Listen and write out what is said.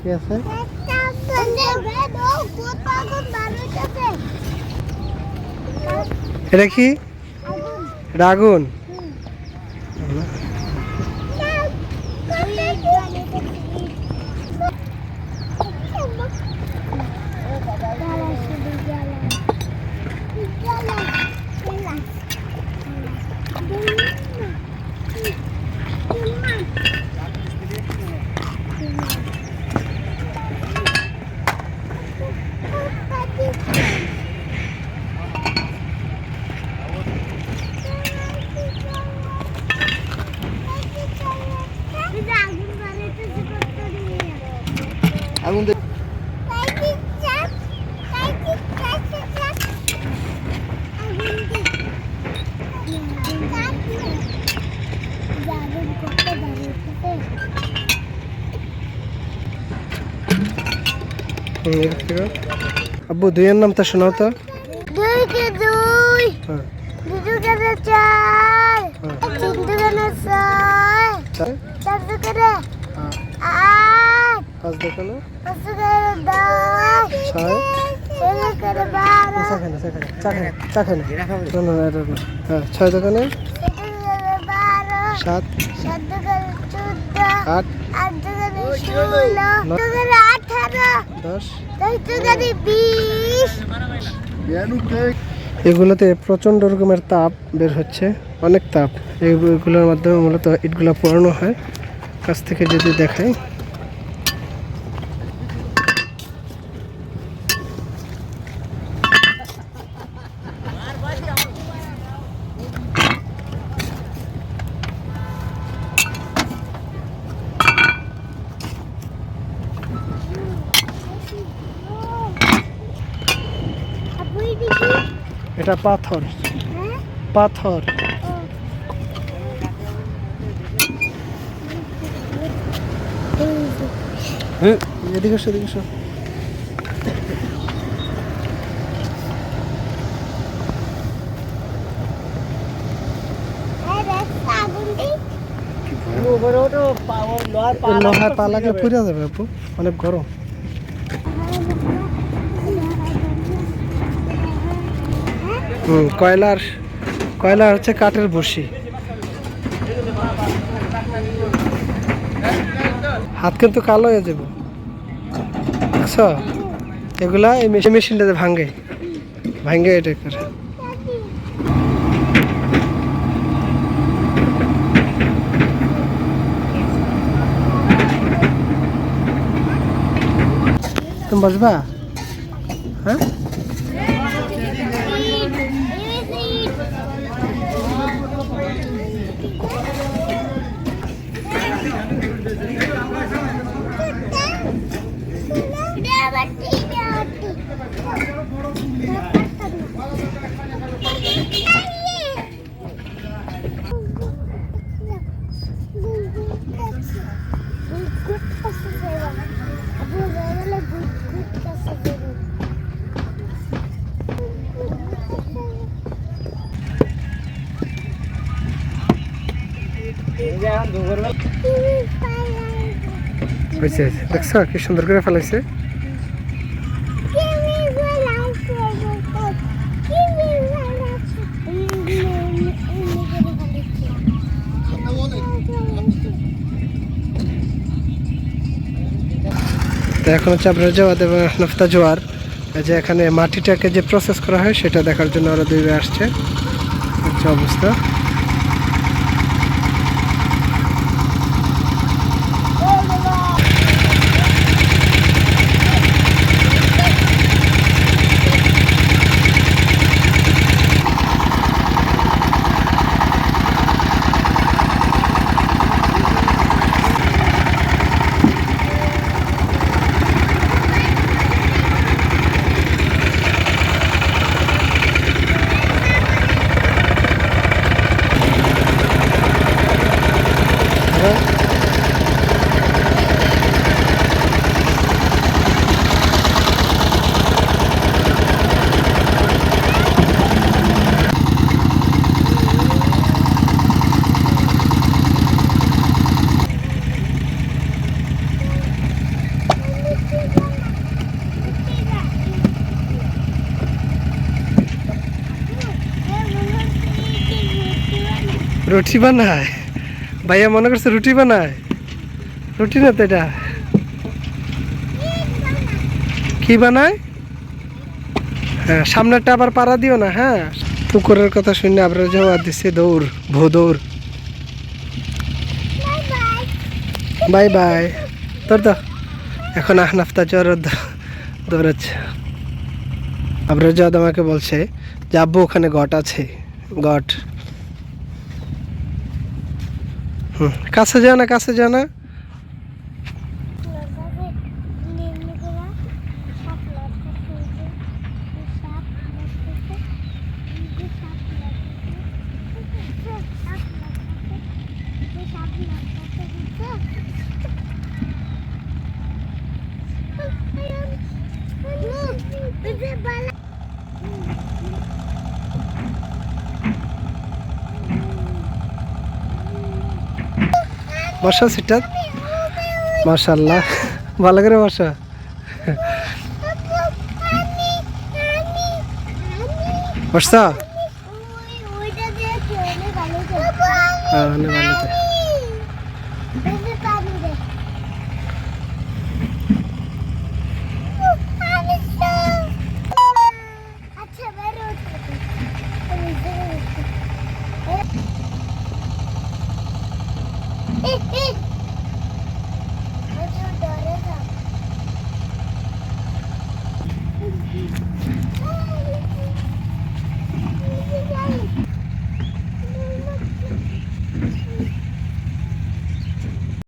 কি আছে? এটা কি? এটা আব্বু দুইয়ের নামটা শোনাও তো। দুই কে দুই। হ্যাঁ। দুটো কেনে চার। হ্যাঁ। তিনটে কেনে ছয়। চার? চারটে কেনে হ্যাঁ। আট। পাঁচ দোকানে পাঁচটে কেনে দশ। ছয়। হ্যাঁ ছয় দোকানে বারো। সাত? সাত চোদ্দ। আট? আট কেনে ষোলো। নয় কেনে আঠারো দশ। এগুলোতে প্রচণ্ড রকমের তাপ বের হচ্ছে অনেক তাপ। এগুলোর মাধ্যমে মূলত ইটগুলো পোড়ানো হয়। কাছ থেকে যদি দেখাই। এটা পাথর। পাথর। হ্যাঁ এদিকে এসো, এদিকে এসো। এই লোহার পা লাগলে পুড়ে যাবে। আপু অনেক গরম। কয়লার কয়লা হচ্ছে কাঠের বসি হাত কিন্তু কালো হয়ে যাবে। এগুলা এই মেশিন মেশিনটাতে ভাঙে ভাঙে এটা করে। তুমি বসবা হ্যাঁ? দেখছ কি সুন্দর করে ফেলাইছে? এখন হচ্ছে আপনার এবং নফতা জোয়ার। যে এখানে মাটিটাকে যে প্রসেস করা হয়, সেটা দেখার জন্য আরও দুই আসছে। হচ্ছে অবস্থা। রুটি বানায়? ভাইয়া মনে করছে রুটি বানায়? রুটি না তো এটা? কি বানায়? হ্যাঁ সামনেরটা আবার পাড়া দিও না হ্যাঁ? পুকুরের কথা শুনে আবার যাওয়া দিচ্ছে দৌড়, ভো, দৌড়। Bye bye. তোর তো এখন আহনাফতা জ্বর দৌড়াচ্ছে। আবরার জাদ আমাকে বলছে, যে আব্বু ওখানে গট আছে, গট। হুম কাছে যাও না কাছে যা না। বসা সেটা? মাশাল্লাহ ভালো করে বসা। বসছা? হ্যাঁ ভালো